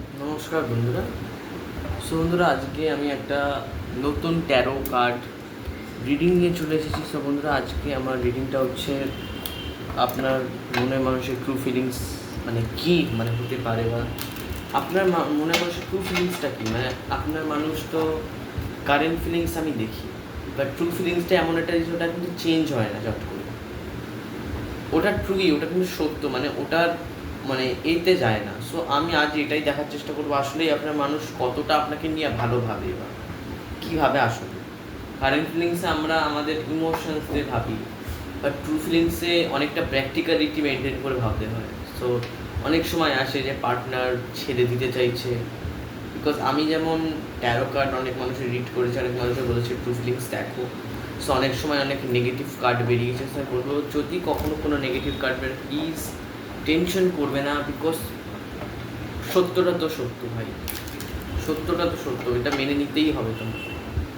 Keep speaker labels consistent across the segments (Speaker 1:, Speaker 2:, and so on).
Speaker 1: নমস্কার বন্ধুরা। সো বন্ধুরা, আজকে আমি একটা নতুন ট্যারো কার্ড রিডিং নিয়ে চলে এসেছি। সো বন্ধুরা, আজকে আমার রিডিংটা হচ্ছে আপনার মনের মানুষের ট্রু ফিলিংস মানে কি মানে হতে পারে বা আপনার মনের মানুষের ট্রু ফিলিংসটা কী? মানে আপনার মানুষ তো কারেন্ট ফিলিংস আমি দেখি বাট ট্রু ফিলিংসটা এমন একটা জিনিস, ওটা কিন্তু চেঞ্জ হয় না চট করে। ওটা ট্রুই ওটা কিন্তু সত্য মানে ওটার মানে এতে যায় না। সো আমি আজ এটাই দেখার চেষ্টা করব, আসলেই আপনার মানুষ কতটা আপনাকে নিয়ে ভালো ভাবে বা কীভাবে আসলে। কারেন্ট ফিলিংসে আমরা আমাদের ইমোশনস দিয়ে ভাবি বা ট্রু ফিলিংসে অনেকটা প্র্যাকটিক্যালিটি মেনটেন করে ভাবতে হয়। সো অনেক সময় আসে যে পার্টনার ছেড়ে দিতে চাইছে বিকজ আমি যেমন ট্যারো কার্ড অনেক মানুষের রিড করেছি, অনেক মানুষের বলেছে ট্রু ফিলিংস দেখো। সো অনেক সময় অনেক নেগেটিভ কার্ড বেরিয়েছে। স্যার বলব, যদি কখনো কোনো নেগেটিভ কার্ড বের প্লিজ টেনশন করবে না বিকজ সত্যটা তো সত্য ভাই। সত্যটা তো সত্য, এটা মেনে নিতেই হবে তোমার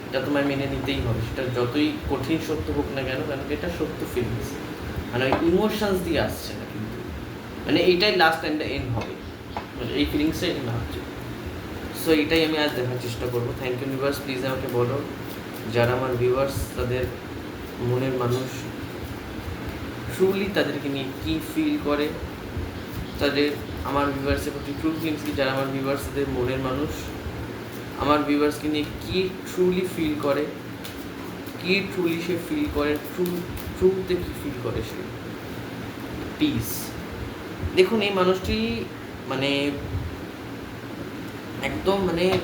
Speaker 1: এটা তোমায় মেনে নিতেই হবে, সেটা যতই কঠিন সত্য হোক না কেন কেন এটা সত্য ফিলিংস মানে ওই ইমোশনস দিয়ে আসছে না কিন্তু। মানে এইটাই লাস্ট টাইমটা এন্ড হবে। মানে এই ফিলিংসটাই এন্ড হচ্ছে সো এটাই আমি আজ দেখার চেষ্টা করব। থ্যাংক ইউ ভিউয়ার্স প্লিজ আমাকে বলো, যারা আমার ভিউয়ার্স তাদের মনের মানুষ ট্রুলি তাদেরকে নিয়ে কী ফিল করে? তাদের আমার ভিউয়ার্সের প্রতি ট্রু ফিলিংস কি? যারা আমার ভিউয়ার্স তাদের মনের মানুষ, আমার ভিউয়ার্সকে নিয়ে কী ট্রুলি ফিল করে? কী ট্রুলি সে ফিল করে? ট্রু ট্রুতে কী ফিল করে সে? পিস দেখুন, এই মানুষটি মানে একদম মানে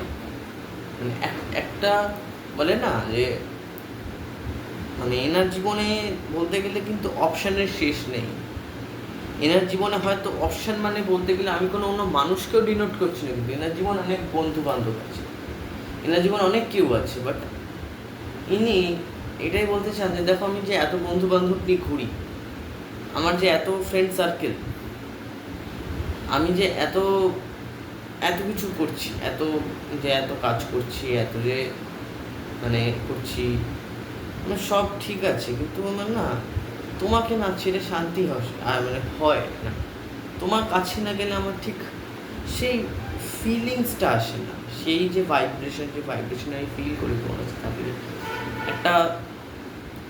Speaker 1: মানে এক- একটা বলে না যে মানে এনার জীবনে বলতে গেলে কিন্তু অপশানের শেষ নেই। এনার জীবনে হয়তো অপশান মানে বলতে গেলে আমি কোনো অন্য মানুষকেও ডিনোট করছি না কিন্তু এনার জীবনে অনেক বন্ধু বান্ধব আছে। এনার জীবনে অনেক কেউ আছে বাট ইনি এটাই বলতে চান যে, দেখো আমি যে এত বন্ধু বান্ধব নিয়ে ঘুরি, আমার যে এত ফ্রেন্ড সার্কেল আমি যে এত এত কিছু করছি, এত যে এত কাজ করছি, এত যে মানে করছি আমার সব ঠিক আছে, কিন্তু আমার না তোমাকে না ছেড়ে শান্তি হয় মানে হয় না। তোমার কাছে না গেলে আমার ঠিক সেই ফিলিংসটা আসে না। সেই যে ভাইব্রেশন যে ভাইব্রেশন আমি ফিল করি তোমার কাছে থাকলে একটা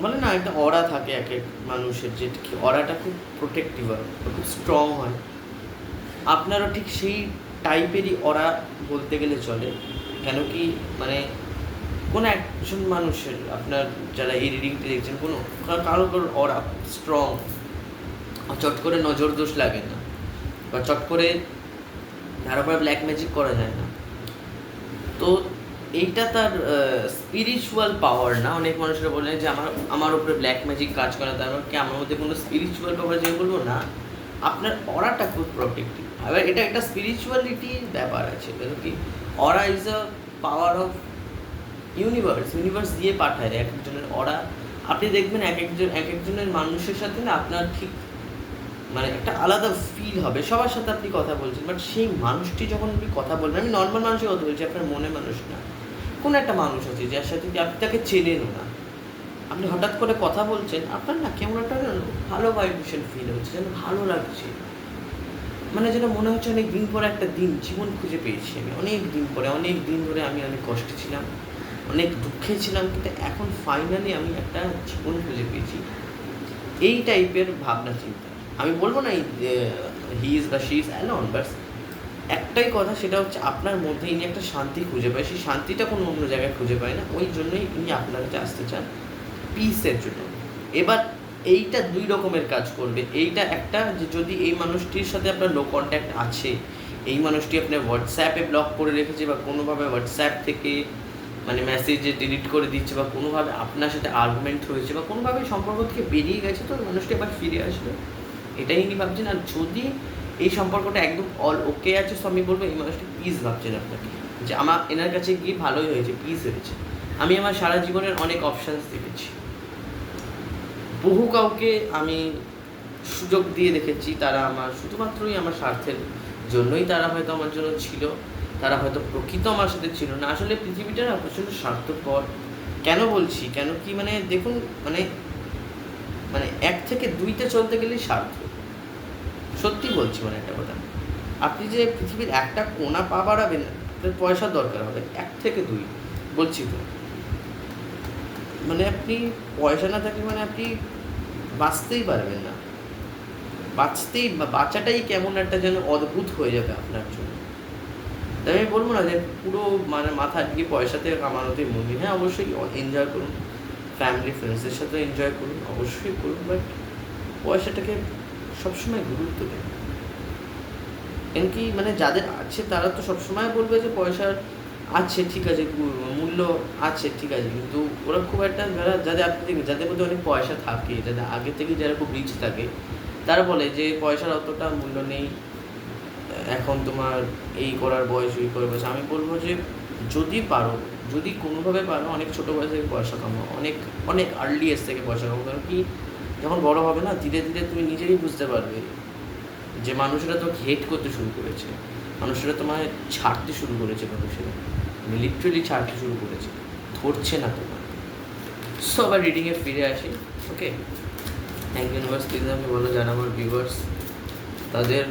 Speaker 1: মানে না, একটা অরা থাকে এক এক মানুষের যে কি অরাটা খুব প্রোটেক্টিভ হয় খুব স্ট্রং হয়। আপনারও ঠিক সেই টাইপেরই অরা বলতে গেলে চলে। কেন কি মানে কোনো একজন মানুষের, আপনার যারা এই রিডিংটি দেখছেন, কোনো কারও কারও অরা স্ট্রং চট করে নজর দোষ লাগে না বা চট করে কারও উপরে ব্ল্যাক ম্যাজিক করা যায় না। তো এইটা তার স্পিরিচুয়াল পাওয়ার না। অনেক মানুষরা বলেন যে, আমার আমার উপরে ব্ল্যাক ম্যাজিক কাজ করে তার মানে কি, আমার মধ্যে কোনো স্পিরিচুয়াল পাওয়ার যে বলব না। আপনার অরাটা খুব প্রোটেক্টিভ এবার এটা একটা স্পিরিচুয়ালিটির ব্যাপার আছে। কি, aura is a power of universe universe দিয়ে পাঠায় এক একজনের অরা আপনি দেখবেন এক একজন, এক একজনের মানুষের সাথে না আপনার ঠিক মানে একটা আলাদা ফিল হবে। সবার সাথে আপনি কথা বলছেন বাট সেই মানুষটি যখন আপনি কথা বলবেন, আমি নর্মাল মানুষের কথা বলছি, আপনার মনে মানুষ না। কোনো একটা মানুষ আছে যার সাথে আপনি তাকে চেনেনও না। আপনি হঠাৎ করে কথা বলছেন, আপনার না কেমন একটা ভালো ভাইব্রেশন ফিল হচ্ছে, যেন ভালো লাগছে। মানে যেন মনে হচ্ছে অনেক দিন পরে একটা দিন, জীবন খুঁজে পেয়েছি আমি। অনেক দিন পরে অনেক দিন ধরে আমি অনেক কষ্টে ছিলাম। অনেক দুঃখে ছিলাম, কিন্তু এখন ফাইনালি আমি একটা জীবন খুঁজে পেয়েছি। এই টাইপের ভাবনা চিন্তা। আমি বলব না হি ইজ বা শি ইজ অ্যালন বাট একটাই কথা সেটা হচ্ছে আপনার মধ্যে ইনি একটা শান্তি খুঁজে পায়। সেই শান্তিটা কোনো অন্য জায়গায় খুঁজে পায় না। ওই জন্যই ইনি আপনার কাছে আসতে চান পিসের জন্য। এবার এইটা দুই রকমের কাজ করবে। এইটা একটা যে যদি এই মানুষটির সাথে আপনার লো কন্ট্যাক্ট আছে, এই মানুষটি আপনার হোয়াটসঅ্যাপে ব্লক করে রেখেছে বা কোনোভাবে হোয়াটসঅ্যাপ থেকে মানে মেসেজে ডিলিট করে দিচ্ছে বা কোনোভাবে আপনার সাথে আর্গুমেন্ট হয়েছে বা কোনোভাবে সম্পর্ক থেকে বেরিয়ে গেছে তো মানুষটি আবার ফিরে আসবে। এটাই ইনি ভাবছেন আর যদি এই সম্পর্কটা একদম অল ওকে আছে তো আমি বলব এই মানুষটি প্লিজ ভাবছেন আপনাকে। যে আমার, এনার কাছে গিয়ে ভালোই হয়েছে প্লিজ হয়েছে। আমি আমার সারা জীবনের অনেক অপশানস দেখেছি। বহু কাউকে আমি সুযোগ দিয়ে দেখেছি, তারা আমার, শুধুমাত্রই আমার স্বার্থের জন্যই তারা হয়তো আমার জন্য ছিল। তারা হয়তো প্রকৃত আমার সাথে ছিল না। আসলে পৃথিবীটা না প্রচণ্ড স্বার্থপর। কেন বলছি? কেন কি মানে দেখুন মানে মানে এক থেকে দুইতে চলতে গেলেই স্বার্থ। সত্যি বলছি মানে একটা কথা। আপনি যে পৃথিবীর একটা কোনা পা বাড়াবেন আপনার পয়সার দরকার হবে। এক থেকে দুই। বলছি তো। মানে আপনি পয়সা না থাকলে মানে আপনি বাঁচতেই পারবেন না। বাঁচতেই বাঁচাটাই কেমন একটা যেন অদ্ভুত হয়ে যাবে আপনার জন্য। তাই আমি বলব না যে পুরো মানে মাথা দিয়ে পয়সাতে কামানোতে মন্দির হ্যাঁ অবশ্যই এনজয় করুন। ফ্যামিলি ফ্রেন্ডসদের সাথে এনজয় করুন, অবশ্যই করুন বাট পয়সাটাকে সবসময় গুরুত্ব দেন। এমনকি মানে যাদের আছে, তারা তো সবসময় বলবে যে পয়সার আছে, ঠিক আছে মূল্য আছে, ঠিক আছে, কিন্তু ওরা খুব একটা, যারা, যাদের, আপনি দেখবেন, যাদের মধ্যে অনেক পয়সা থাকে, যাদের আগে থেকে যারা খুব রিচ থাকে, তারা বলে যে পয়সার অতটা মূল্য নেই। এখন তোমার এই করার বয়স, ওই করার বয়স, আমি বলব যে যদি পারো, যদি কোনোভাবে পারো, অনেক ছোটো বয়স থেকে পয়সা কামাও, অনেক অনেক আর্লি এজ থেকে পয়সা কামাও, কারণ কি যখন বড় হবে না, ধীরে ধীরে তুমি নিজেই বুঝতে পারবে যে মানুষেরা তোমাকে হেট করতে শুরু করেছে, মানুষেরা তোমায় ছাড়তে শুরু করেছে মানুষেরা লিটারেলি ছাড়তে শুরু করেছে, ধরছে না তোমার। সো আবার রিডিংয়ে ফিরে আসি okay thank you universe please আমি বলো, যারা আমার ভিউয়ার্স তাদের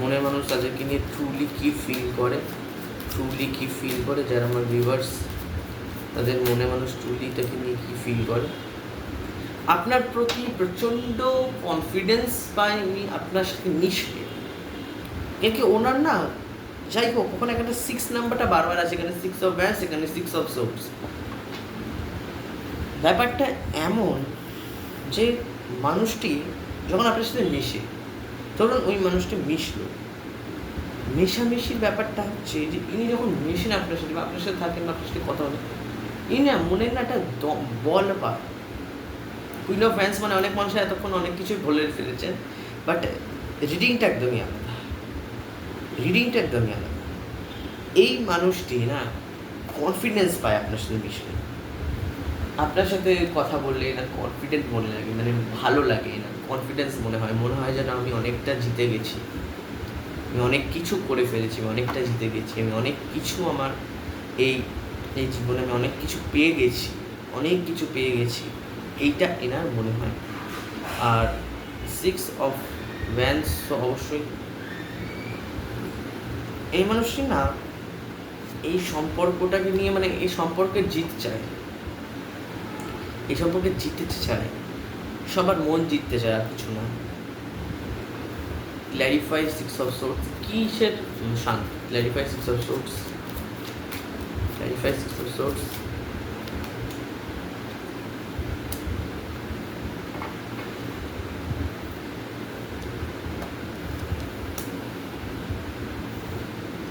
Speaker 1: মনের মানুষ তাদেরকে নিয়ে ট্রুলি কী ফিল করে? ট্রুলি কী ফিল করে? যারা আমার ভিউয়ার্স তাদের মনে মানুষ ট্রুলি তাকে নিয়ে কী ফিল করে? আপনার প্রতি প্রচণ্ড কনফিডেন্স পায় উনি আপনার সাথে মিশবে। কেন কি ওনার না? যাই হোক, ওখানে একটা সিক্স নাম্বারটা বারবার আছে, এখানে সিক্স অফ ব্যান্স এখানে সিক্স অফ সোপস ব্যাপারটা এমন যে মানুষটি যখন আপনার সাথে মেশে ধরুন ওই মানুষটি মিশলো। মেশামেশির ব্যাপারটা হচ্ছে যে, ইনি যখন মেশেন আপনার সাথে বা আপনার সাথে থাকেন বা আপনার সাথে কথা বলেন, ইনি না মনের না একটা দম, বল পায় কুইন অফ ফ্যান্স মানে অনেক মানুষ এতক্ষণ অনেক কিছুই বলে ফেলেছেন বাট রিডিংটা একদমই আলাদা। রিডিংটা একদমই আলাদা। এই মানুষটি না কনফিডেন্স পায় আপনার সাথে মিশলে। আপনার সাথে কথা বললে না কনফিডেন্ট মনে লাগে মানে ভালো লাগে না। কনফিডেন্স মনে হয়। মনে হয় যেন আমি অনেকটা জিতে গেছি। আমি অনেক কিছু করে ফেলেছি, আমি অনেকটা জিতে গেছি। আমি অনেক কিছু আমার এই এই জীবনে আমি অনেক কিছু পেয়ে গেছি, অনেক কিছু পেয়ে গেছি। এইটা এনার মনে হয় আর সিক্স অফ ভ্যান্স অবশ্যই এই মানুষটি না, এই সম্পর্কটাকে নিয়ে মানে এই সম্পর্কে জিত চায়। এই সম্পর্কে জিততে চায়। সবার মন জিততে চায় আর কিছু না। ক্ল্যারিফাই সিক্স অফ সোর্স কিসের শান্ত? Clarify six of swords clarify six of swords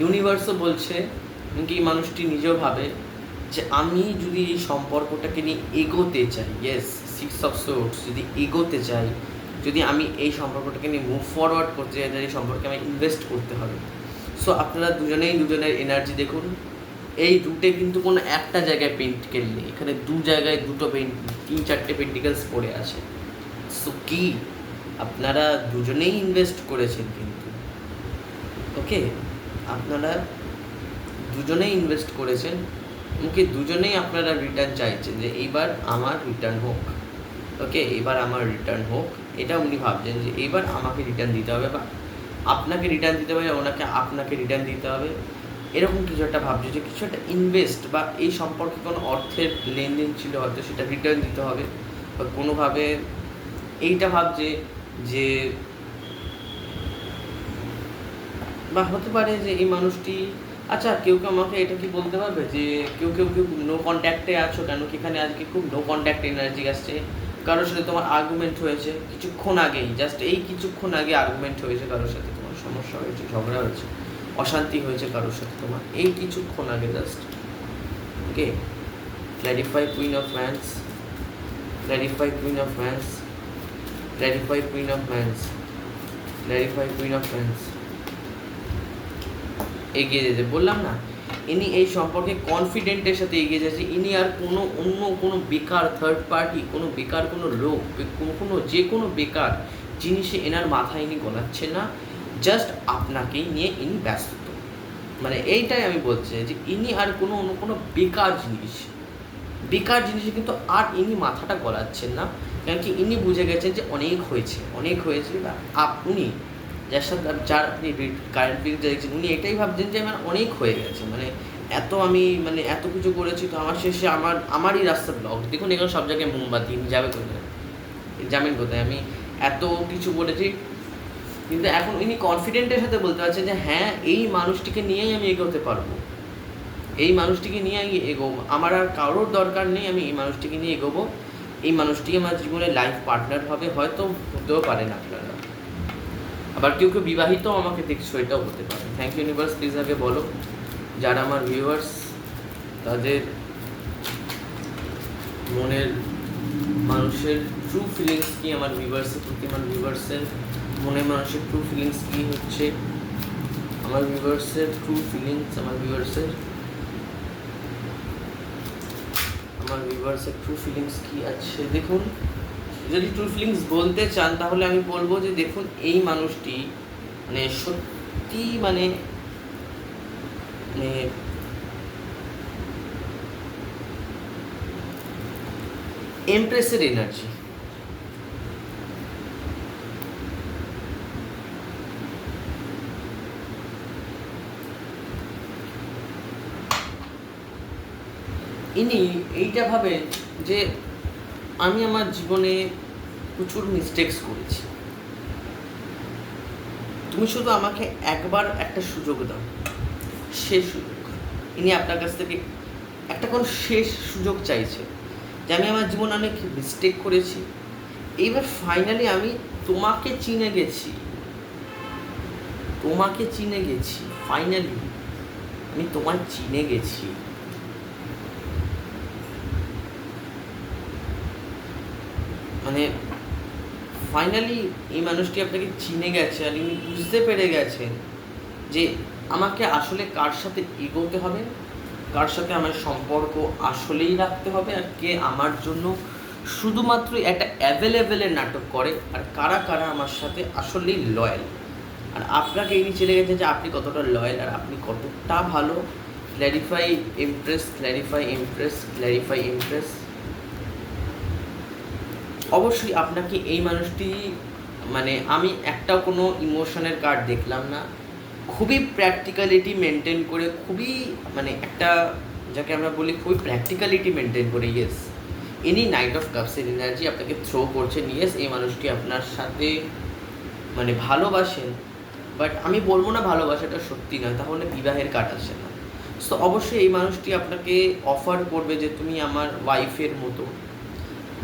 Speaker 1: ইউনিভার্সও বলছে কি মানুষটি নিজেও ভাবে যে আমি যদি এই সম্পর্কটাকে নিয়ে এগোতে চাই ইয়েস সিক্স অফ সোর্স যদি এগোতে চাই, যদি আমি এই সম্পর্কটাকে নিয়ে মুভ ফরওয়ার্ড করতে চাই এই সম্পর্কে আমি ইনভেস্ট করতে হবে। সো আপনারা দুজনেই দুজনের এনার্জি দেখুন। এই রুটে কিন্তু কোনো একটা জায়গায় পেন্টিকেল নেই। এখানে দু জায়গায় দুটো পেন্ট তিন চারটে পেন্টিকেলস পড়ে আছে। সো কি? আপনারা দুজনেই ইনভেস্ট করেছেন কিন্তু। ওকে আপনারা দুজনেই ইনভেস্ট করেছেন। এমনকি দুজনেই আপনারা রিটার্ন চাইছেন যে এইবার আমার রিটার্ন হোক। ওকে, এবার আমার রিটার্ন হোক। এটা উনি ভাবছেন যে এবার আমাকে রিটার্ন দিতে হবে বা আপনাকে রিটার্ন দিতে হবে, ওনাকে আপনাকে রিটার্ন দিতে হবে। এরকম কিছু একটা ভাবছে যে কিছু একটা ইনভেস্ট বা এই সম্পর্কে কোনো অর্থের লেনদেন ছিল হয়তো সেটা রিটার্ন দিতে হবে। বা কোনোভাবে এইটা ভাবছে যে বা হতে পারে যে এই মানুষটি আচ্ছা কেউ কেউ আমাকে এটা কি বলতে পারবে যে কেউ কেউ কেউ নো কন্ট্যাক্টে আছো কেন? কি এখানে আজকে খুব নো কন্ট্যাক্ট এনার্জি আসছে? কারোর সাথে তোমার আর্গুমেন্ট হয়েছে, কিছুক্ষণ আগেই জাস্ট এই কিছুক্ষণ আগে আর্গুমেন্ট হয়েছে কারোর সাথে তোমার সমস্যা হয়েছে, ঝগড়া হয়েছে, অশান্তি হয়েছে কারোর সাথে তোমার, এই কিছুক্ষণ আগে just okay clarify queen of wands clarify queen of wands clarify queen of wands clarify queen of wands এগিয়ে যেতে বললাম না? ইনি এই সম্পর্কে কনফিডেন্টের সাথে এগিয়ে যাচ্ছে। ইনি আর কোনো অন্য কোনো বেকার থার্ড পার্টি কোনো বেকার কোনো লোক কোনো কোনো যে কোনো বেকার জিনিসে এনার মাথায় ইনি গোনাচ্ছে না জাস্ট আপনাকেই নিয়ে ইনি ব্যস্ত। মানে এইটাই আমি বলছি যে ইনি আর কোনো অন্য কোনো বেকার জিনিস, বেকার জিনিসে কিন্তু আর ইনি মাথাটা গলাচ্ছেন না। কারণ কি ইনি বুঝে গেছেন যে অনেক হয়েছে অনেক হয়েছে, বা আপনি যার সাথে যার আপনি কারেন্ট ফিলিংস দেখছেন, উনি এটাই ভাবছেন যে আমার অনেক হয়ে গেছে। মানে এত আমি মানে এত কিছু করেছি তো আমার শেষে আমার, আমারই রাস্তা ব্লক দেখুন এখানে সব জায়গায় মোমবাতি যাবে কোথায়? যাবেন কোথায়? আমি এত কিছু করেছি, কিন্তু এখন উনি কনফিডেন্টের সাথে বলতে পারছেন যে হ্যাঁ এই মানুষটিকে নিয়েই আমি এগোতে পারব। এই মানুষটিকে নিয়ে আমি এগোবো। আমার আর কারোর দরকার নেই আমি এই মানুষটিকে নিয়ে এগোবো। এই মানুষটি আমার জীবনে লাইফ পার্টনার হবে, হয়তো হতেও পারেন আপনারা। আবার কেউ কেউ বিবাহিত আমাকে দেখছ, এটাও হতে পারে। থ্যাংক ইউ ইউনিভার্স প্লিজ আগে বলো। যারা আমার ভিউয়ার্স তাদের মনের মানুষের ট্রু ফিলিংস কি? আমার ভিউয়ার্সের প্রতি আমার ভিউয়ার্সের মনের মানুষের ট্রু ফিলিংস কি হচ্ছে? আমার ভিউয়ার্সের ট্রু ফিলিংস আমার ভিউয়ার্সের আমার ভিউয়ার্সের ট্রু ফিলিংস কি আছে? দেখুন যদি ট্রু ফিলিংস বলতে চান, তাহলে আমি বলব যে দেখুন, এই মানুষটি মানে সত্যি মানে মানে এমপ্রেসের এনার্জি ইনি এইটা ভাবেন যে আমি আমার জীবনে প্রচুর মিস্টেক্স করেছি। তুমি শুধু আমাকে একবার একটা সুযোগ দাও, শেষ সুযোগ। ইনি আপনার কাছ থেকে একটা কোন শেষ সুযোগ চাইছে যে আমি আমার জীবনে অনেক মিস্টেক করেছি। এইবার ফাইনালি আমি তোমাকে চিনে গেছি। তোমাকে চিনে গেছি ফাইনালি আমি তোমায় চিনে গেছি। মানে ফাইনালি এই মানুষটি আপনাকে চিনে গেছে আর ইনি বুঝতে পেরে গেছেন যে আমাকে আসলে কার সাথে এগোতে হবে, কার সাথে আমার সম্পর্ক আসলেই রাখতে হবে আর কে আমার জন্য শুধুমাত্র একটা অ্যাভেলেবেলের নাটক করে আর কারা কারা আমার সাথে আসলেই লয়াল আর আপনাকে ইনি চলে গেছে যে আপনি কতটা লয়াল আর আপনি কতটা ভালো। Clarify empress clarify empress clarify empress অবশ্যই আপনাকে এই মানুষটি মানে আমি একটা কোনো ইমোশনের কার্ড দেখলাম না। খুবই প্র্যাকটিক্যালিটি মেনটেন করে, খুবই মানে একটা যাকে আমরা বলি খুবই প্র্যাকটিক্যালিটি মেনটেন করে ইয়েস ইনি নাইট অফ কাপসের এনার্জি আপনাকে থ্রো করছেন ইয়েস এই মানুষটি আপনার সাথে মানে ভালোবাসেন বাট আমি বলব না ভালোবাসাটা সত্যি নয়, তাহলে বিবাহের কাট আসে না। সো অবশ্যই এই মানুষটি আপনাকে অফার করবে যে, তুমি আমার ওয়াইফের মতো।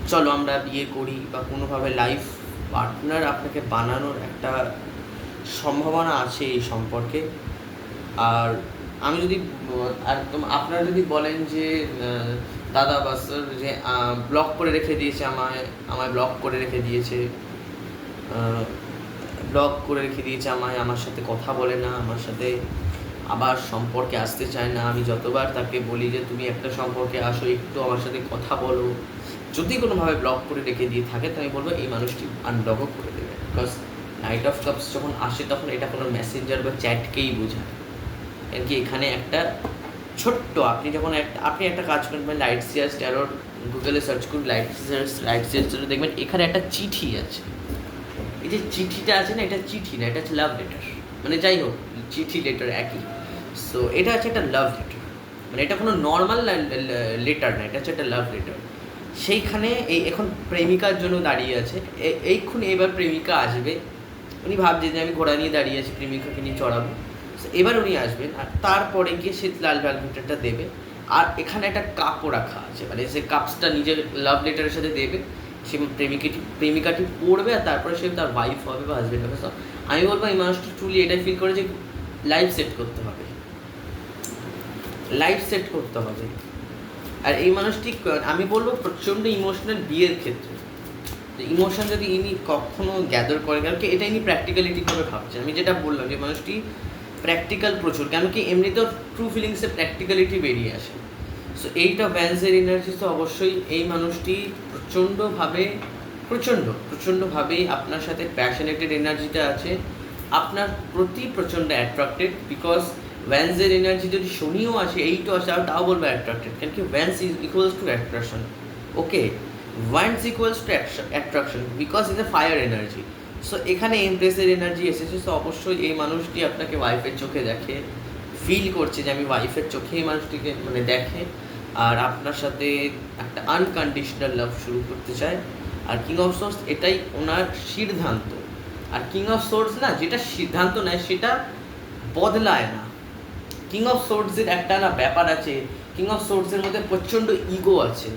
Speaker 1: চলো আমরা বিয়ে করি বা কোনোভাবে লাইফ পার্টনার আপনাকে বানানোর একটা সম্ভাবনা আছে এই সম্পর্কে। আর আমি যদি তোম- আপনারা যদি বলেন যে দাদা বা স্যার যে ব্লক করে রেখে দিয়েছে আমায় আমায় ব্লক করে রেখে দিয়েছে ব্লক করে রেখে দিয়েছে আমায়, আমার সাথে কথা বলে না, আমার সাথে আবার সম্পর্কে আসতে চায় না, আমি যতবার তাকে বলি যে, তুমি একটা সম্পর্কে আসো, একটু আমার সাথে কথা বলো। যদি কোনোভাবে ব্লক করে রেখে দিয়ে থাকে তো আমি বলব এই মানুষটি আনব্লকও করে দেবে। বিকজ নাইট অফ কাপস যখন আসে, তখন এটা কোনো মেসেঞ্জার বা চ্যাটকেই বোঝায়। কারণ কি এখানে একটা ছোট্ট, আপনি যখন একটা আপনি একটা কাজ করবেন লাইট সিয়ার্স ট্যারোর গুগলে সার্চ করুন লাইট সিয়ার্স লাইট সিয়ার্স দেখবেন এখানে একটা চিঠি আছে। এই যে চিঠিটা আছে না, এটা চিঠি না, এটা হচ্ছে লাভ লেটার মানে যাই হোক, চিঠি লেটার একই। সো এটা হচ্ছে একটা লাভ লেটার মানে এটা কোনো নর্মাল লেটার না, এটা হচ্ছে একটা লাভ লেটার সেইখানে এই এখন প্রেমিকার জন্য দাঁড়িয়ে আছে। এ- এইক্ষুন এবার প্রেমিকা আসবে। উনি ভাবছে যে আমি ঘোড়া নিয়ে দাঁড়িয়ে আছি প্রেমিকাকে নিয়ে চড়াবো। এবার উনি আসবেন আর তারপরে গিয়ে সে লাল লেটারটা দেবে। আর এখানে একটা কাপও রাখা আছে। মানে সে কাপসটা নিজের লাভ লেটারের সাথে দেবে। সে প্রেমিকাটি প্রেমিকাটি পড়বে আর তারপরে সে তার ওয়াইফ হবে বা হাজবেন্ড হবে। So, আমি বলব এই মানুষটি ট্রুলি এটাই ফিল করে যে লাইফ সেট করতে হবে। লাইফ সেট করতে হবে। আর এই মানুষটি আমি বলব প্রচণ্ড ইমোশনাল বিয়ের ক্ষেত্রে। ইমোশন যদি ইনি কখনো গ্যাদার করে, কারণ কি এটা ইনি প্র্যাকটিক্যালিটিভাবে ভাবছেন। আমি যেটা বললাম যে মানুষটি প্র্যাকটিক্যাল প্রচুর কেন কি এমনিতেও ট্রু ফিলিংসে প্র্যাকটিক্যালিটি বেরিয়ে আসে। সো এইটা ভ্যান্সের এনার্জি তো অবশ্যই এই মানুষটি প্রচণ্ডভাবে, প্রচণ্ড, প্রচণ্ডভাবেই আপনার সাথে প্যাশনেটেড এনার্জিটা আছে। আপনার প্রতি প্রচণ্ড অ্যাট্রাক্টেড বিকজ ভ্যান্সের এনার্জি যদি শনিও আসে, এইটাও আসে আর তাও বলব অ্যাট্রাক্টেড কেন কি wands is equals to attraction okay wands equals to attraction because is a fire energy so এখানে এমপ্রেসের এনার্জি এসেছে। সো অবশ্যই এই মানুষটি আপনাকে ওয়াইফের চোখে দেখে ফিল করছে যে আমি ওয়াইফের চোখে এই মানুষটিকে মানে দেখে। আর আপনার সাথে একটা আনকন্ডিশনাল লাভ শুরু করতে চায়। আর কিং অফ সোর্স এটাই ওনার সিদ্ধান্ত। আর কিং অফ সোর্স না, যেটা সিদ্ধান্ত নেয়, সেটা বদলায় না। কিং অফ সোর্সের একটা না ব্যাপার আছে কিং অফ সোর্সের মধ্যে প্রচণ্ড ইগো আছে।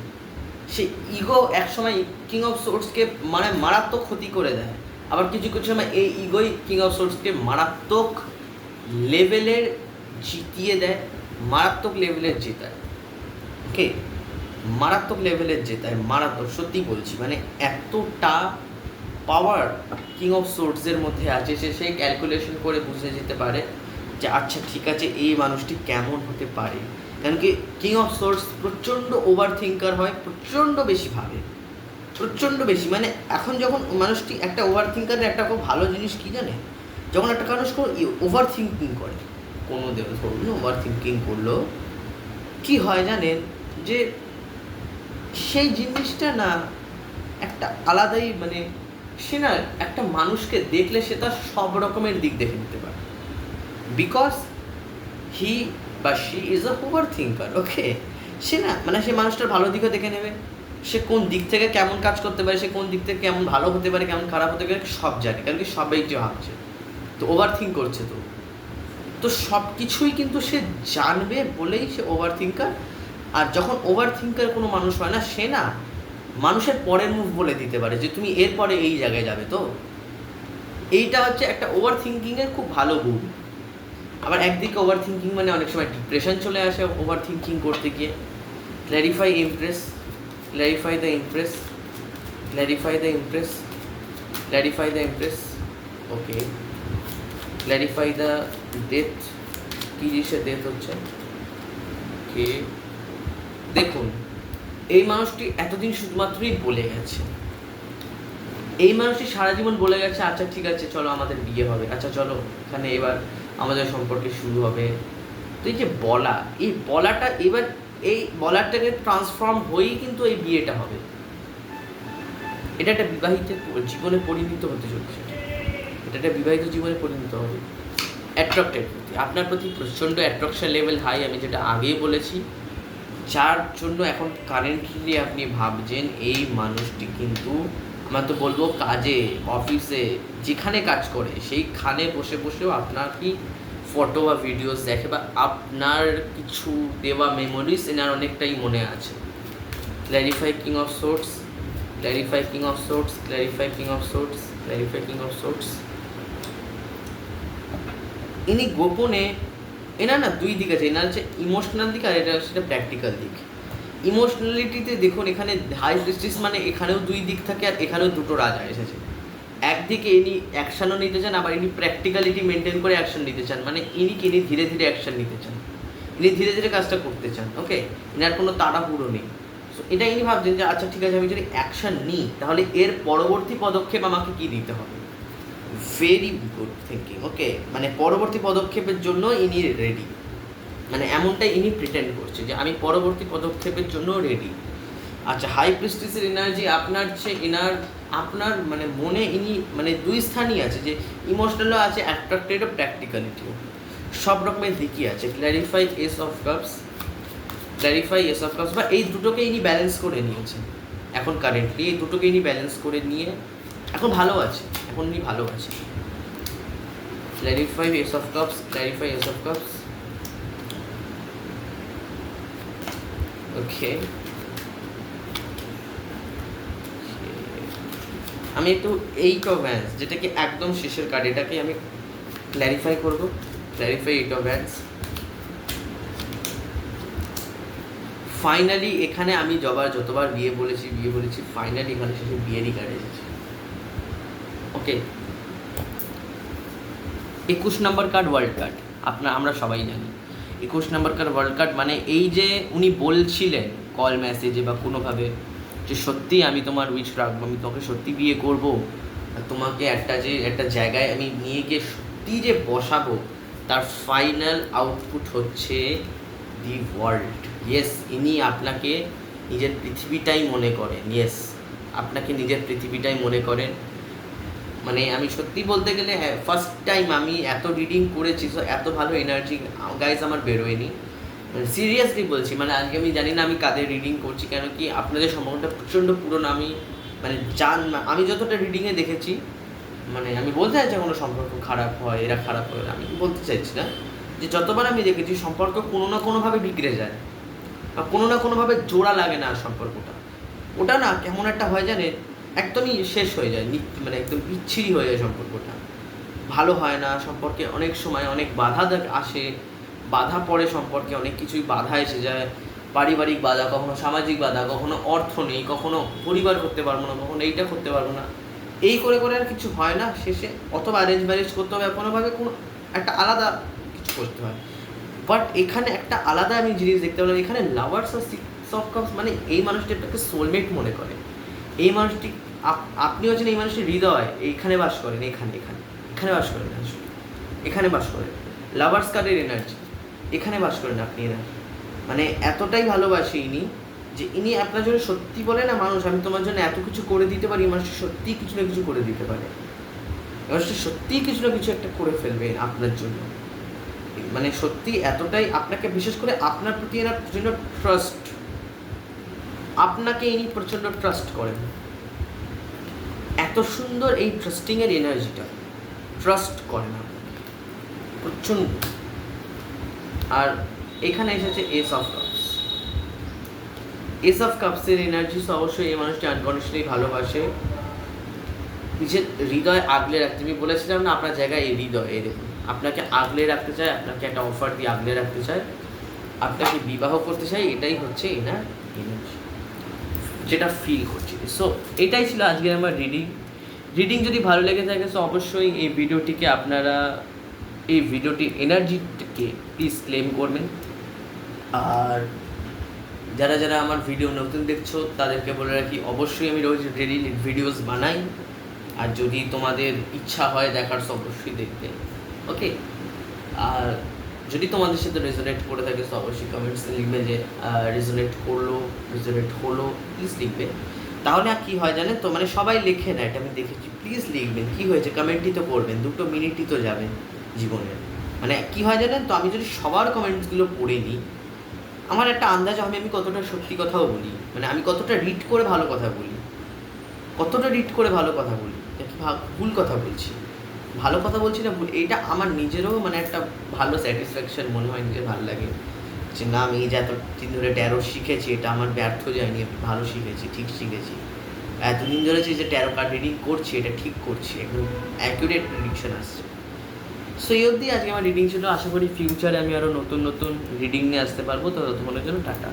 Speaker 1: সে ইগো একসময় কিং অফ সোর্সকে মানে মারাত্মক ক্ষতি করে দেয়। আবার কিছু কিছু সময় এই ইগোই কিং অফ সোর্সকে মারাত্মক লেভেলের জিতিয়ে দেয়, মারাত্মক লেভেলের জেতায়। ওকে মারাত্মক লেভেলের জেতায়, মারাত্মক, সত্যি বলছি মানে এতটা পাওয়ার কিং অফ সোর্সের মধ্যে আছে, সে সেই ক্যালকুলেশন করে বুঝে যেতে পারে। যে আচ্ছা ঠিক আছে, এই মানুষটি কেমন হতে পারে? কারণ কি কিং অফ সোর্স প্রচণ্ড ওভার থিঙ্কার হয়, প্রচণ্ড বেশি ভাবে। প্রচণ্ড বেশি। মানে এখন যখন মানুষটি একটা ওভার থিঙ্কারের একটা খুব ভালো জিনিস কী জানে? যখন একটা মানুষ কোনো ওভার থিঙ্কিং করে, কোনো ধরুন ওভার থিঙ্কিং করল, কি হয় জানেন? যে সেই জিনিসটা না একটা আলাদাই মানে সে না একটা মানুষকে দেখলে সে তার সব রকমের দিক দেখে নিতে বিকজ হি বা she is a over thinker okay সে না মানে সে মানুষটার ভালো দিকও দেখে নেবে। সে কোন দিক থেকে কেমন কাজ করতে পারে, সে কোন দিক থেকে কেমন ভালো হতে পারে, কেমন খারাপ হতে পারে, সব জানে। কারণ কি সবাই যে ভাবছে। তো ওভার থিঙ্ক করছে তো। তো সব কিছুই কিন্তু সে জানবে বলেই সে ওভার থিঙ্কার আর যখন ওভার থিঙ্কার কোনো মানুষ হয় না, সে না মানুষের পরের মুভ বলে দিতে পারে যে, তুমি এরপরে এই জায়গায় যাবে তো? এইটা হচ্ছে একটা ওভার থিঙ্কিংয়ের খুব ভালো গুণ আবার একদিকে ওভার থিঙ্কিং মানে অনেক সময় ডিপ্রেশন চলে আসে ওভার থিঙ্কিং করতে গিয়ে। Clarify empress clarify the empress clarify the empress clarify the empress okay clarify the death কী জিনিসের ডেথ হচ্ছে? ওকে দেখুন, এই মানুষটি এতদিন শুধুমাত্রই বলে গেছে। এই মানুষটি সারা জীবন বলে গেছে আচ্ছা ঠিক আছে, চলো আমাদের বিয়ে হবে। আচ্ছা চলো, এখানে এবার আমাদের সম্পর্কে শুরু হবে। তো এই যে বলা, এই বলাটা এবার এই বলারটাকে ট্রান্সফর্ম হয়েই কিন্তু এই বিয়েটা হবে। এটা একটা বিবাহিত জীবনে পরিণত হতে চলছে। এটা একটা বিবাহিত জীবনে পরিণত হবে। অ্যাট্রাক্টেড প্রতি আপনার প্রতি প্রচণ্ড অ্যাট্রাকশন লেভেল হাই আমি যেটা আগেই বলেছি। যার জন্য এখন কারেন্টলি আপনি ভাবছেন, এই মানুষটি কিন্তু আমরা তো বলব কাজে, অফিসে, যেখানে কাজ করে সেইখানে বসে বসেও আপনার কি ফটো বা ভিডিওস দেখে বা আপনার কিছু দেওয়া মেমোরিজ এনার অনেকটাই মনে আছে? Clarify king of swords clarify king of swords clarify king of swords clarify king of swords ইনি গোপনে, এনার না দুই দিক আছে, এনার হচ্ছে ইমোশনাল দিক আর এটা হচ্ছে প্র্যাকটিক্যাল দিক। ইমোশনালিটিতে দেখুন, এখানে হাই জাস্টিস মানে এখানেও দুই দিক থাকে আর এখানেও দুটো রাজা এসেছে। একদিকে ইনি অ্যাকশনও নিতে চান, আবার ইনি প্র্যাকটিক্যালিটি মেনটেন করে অ্যাকশন নিতে চান। মানে ইনি ইনি ধীরে ধীরে অ্যাকশন নিতে চান। ইনি ধীরে ধীরে কাজটা করতে চান ওকে ইনার কোনো তাড়াহুড়ো নেই। সো এটা ইনি ভাবছেন যে আচ্ছা ঠিক আছে, আমি যদি অ্যাকশন নিই, তাহলে এর পরবর্তী পদক্ষেপ আমাকে কী দিতে হবে? ভেরি গুড থিঙ্কিং ওকে মানে পরবর্তী পদক্ষেপের জন্য ইনি রেডি মানে এমনটাই ইনি প্রিটেন্ড করছে যে আমি পরবর্তী পদক্ষেপের জন্য রেডি আচ্ছা হাই প্রিস্টিসের এনার্জি আপনার যে এনার আপনার মানে মনে ইনি মানে দুই স্থানই আছে যে ইমোশনালও আছে অ্যাট্রাক্টেডও প্র্যাকটিক্যালিটিও সব রকমের দিকই আছে। Clarify ace of cups clarify ace of cups বা এই দুটোকে ইনি ব্যালেন্স করে নিয়েছেন। এখন কারেন্টলি এই দুটোকে ইনি ব্যালেন্স করে নিয়ে এখন ভালো আছে, এখন উনি ভালো আছে। Clarify ace of cups clarify ace of cups okay আমি একটু এইট অফ ভ্যান্স যেটা কি একদম শেষের কার্ড এটাকে আমি ক্ল্যারিফাই করব। Clarify eight of wands finally এখানে আমি যবার যতবার বিয়ে বলেছি বিয়ে বলেছি ফাইনালি এখানে শেষে বিয়েরই কার্ড এসেছে। ওকে একুশ নম্বর কার্ড ওয়ার্ল্ড কার্ড আপনার, আমরা সবাই জানি। একুশ নম্বর কার্ড ওয়ার্ল্ড কার্ড মানে এই যে উনি বলছিলেন কল মেসেজে বা কোনোভাবে যে সত্যি আমি তোমার উইচ রাখব, আমি তোমাকে সত্যি বিয়ে করব তোমাকে একটা যে, একটা জায়গায় আমি নিয়ে গিয়ে সত্যি যে বসাবো, তার ফাইনাল আউটপুট হচ্ছে দি ওয়ার্ল্ড ইয়েস ইনি আপনাকে নিজের পৃথিবীটাই মনে করেন ইয়েস আপনাকে নিজের পৃথিবীটাই মনে করেন। মানে আমি সত্যি বলতে গেলে হ্যাঁ ফার্স্ট টাইম আমি এত রিডিং করেছি, so এত ভালো এনার্জি গাইজ আমার বেরোয়নি। সিরিয়াসলি বলছি মানে আজকে আমি জানি না আমি কাদের রিডিং করছি কেন কি আপনাদের সম্পর্কটা প্রচণ্ড পুরনো আমি মানে জান আমি যতটা রিডিংয়ে দেখেছি মানে আমি বলতে চাইছি কোনো সম্পর্ক খারাপ হয়, এরা খারাপ হয়, আমি বলতে চাইছি না। যে যতবার আমি দেখেছি, সম্পর্ক কোনো না কোনোভাবে বিগড়ে যায়, বা কোনো না কোনোভাবে জোড়া লাগে না সম্পর্কটা। ওটা না কেমন একটা হয় জানে একদমই শেষ হয়ে যায় মানে একদম বিচ্ছিরি হয়ে যায় সম্পর্কটা। ভালো হয় না, সম্পর্কে অনেক সময় অনেক বাধা আসে, বাধা পড়ে সম্পর্কে অনেক কিছুই বাধা এসে যায়। পারিবারিক বাধা, কখনো সামাজিক বাধা, কখনো অর্থ নেই, কখনো পরিবার করতে পারব না, কখনো এইটা করতে পারব না। এই করে করে আর কিছু হয় না, শেষে অথবা অ্যারেঞ্জ ম্যারেজ করতে হবে, কোনোভাবে কোনো একটা আলাদা কিছু করতে হয়। বাট এখানে একটা আলাদা আমি জিনিস দেখতে পেলাম, এখানে লাভার্স আর সিক্স অফ কাপস মানে এই মানুষটি আপনাকে সোলমেট মনে করে। এই মানুষটি আপনি হচ্ছেন এই মানুষের হৃদয়। এইখানে বাস করেন, এখানে এখানে। এখানে বাস করেন এখানে বাস করেন। লাভার্স কার্ডের এনার্জি এখানে বাস করেন আপনি এনার্জি মানে এতটাই ভালোবাসে ইনি যে ইনি আপনার জন্য সত্যি বলে না, মানুষ, আমি তোমার জন্য এত কিছু করে দিতে পারি মানুষ সত্যিই কিছু না কিছু করে দিতে পারে। মানুষটি সত্যিই কিছু না কিছু একটা করে ফেলবে আপনার জন্য। মানে সত্যি এতটাই আপনাকে, বিশেষ করে আপনার প্রতি এনার প্রচণ্ড ট্রাস্ট আপনাকে ইনি প্রচণ্ড ট্রাস্ট করেন। এত সুন্দর এই ট্রাস্টিংয়ের এনার্জিটা ট্রাস্ট করে না। প্রচণ্ড। আর এখানে এসেছে ace of cups ace of কাপসের energy অবশ্যই এই মানুষটি আনকন্ডিশনালি ভালোবাসে। নিজের হৃদয় আগলে রাখতে। আমি বলেছিলাম না, আপনার জায়গায় এই হৃদয়, এই দেখুন। আপনাকে আগলে রাখতে চায়, আপনাকে একটা অফার দিয়ে আগলে রাখতে চায়। আপনাকে বিবাহ করতে চাই এটাই হচ্ছে এনার এনার্জি যেটা ফিল করছি। সো এটাই ছিল আজকের আমার রিডিং রিডিং যদি ভালো লেগে থাকে সো অবশ্যই এই ভিডিওটিকে আপনারা, এই ভিডিওটির এনার্জিটিকে প্লিজ ক্লেম করবেন। আর যারা যারা আমার ভিডিও নতুন দেখছ, তাদেরকে বলে রাখি, অবশ্যই আমি রোজ ডেলি ভিডিওস বানাই। আর যদি তোমাদের ইচ্ছা হয় দেখার অবশ্যই দেখবে ওকে আর যদি তোমাদের সাথে রেজোনেট করে থাকে, তো অবশ্যই কমেন্টস লিখবে যে রেজোনেট করল রেজোনেট হলো প্লিজ লিখবে। তাহলে আর কী হয় জানেন তো? মানে সবাই লেখে না, এটা আমি দেখেছি। প্লিজ লিখবেন। কী হয়েছে? কমেন্টই তো করবেন। দুটো মিনিটই তো যাবে জীবনে। মানে কী হয় জানেন তো? আমি যদি সবার কমেন্টসগুলো পড়ে নিই, আমার একটা আন্দাজ হবে আমি কতটা সত্যি কথাও বলি। মানে আমি কতটা রিড করে ভালো কথা বলি। কতটা রিড করে ভালো কথা বলি। ভুল কথা বলছি? ভালো কথা বলছি না এইটা আমার নিজেরও মানে একটা ভালো স্যাটিসফ্যাকশন মনে হয় নিজের ভালো লাগে। যে না, আমি এই যে এতদিন ধরে ট্যারো শিখেছি, এটা আমার ব্যর্থ যায়নি, আমি ভালো শিখেছি, ঠিক শিখেছি। এতদিন ধরে যে ট্যারো কার্ড রিডিং করছি, এটা ঠিক করছি, একদম অ্যাকুরেট প্রেডিকশন আসছে। সো এই অবধি আজকে আমার রিডিং ছিল, আশা করি ফিউচারে আমি আরও নতুন নতুন রিডিং নিয়ে আসতে পারব। তো, তোমাদের জন্য টাটা।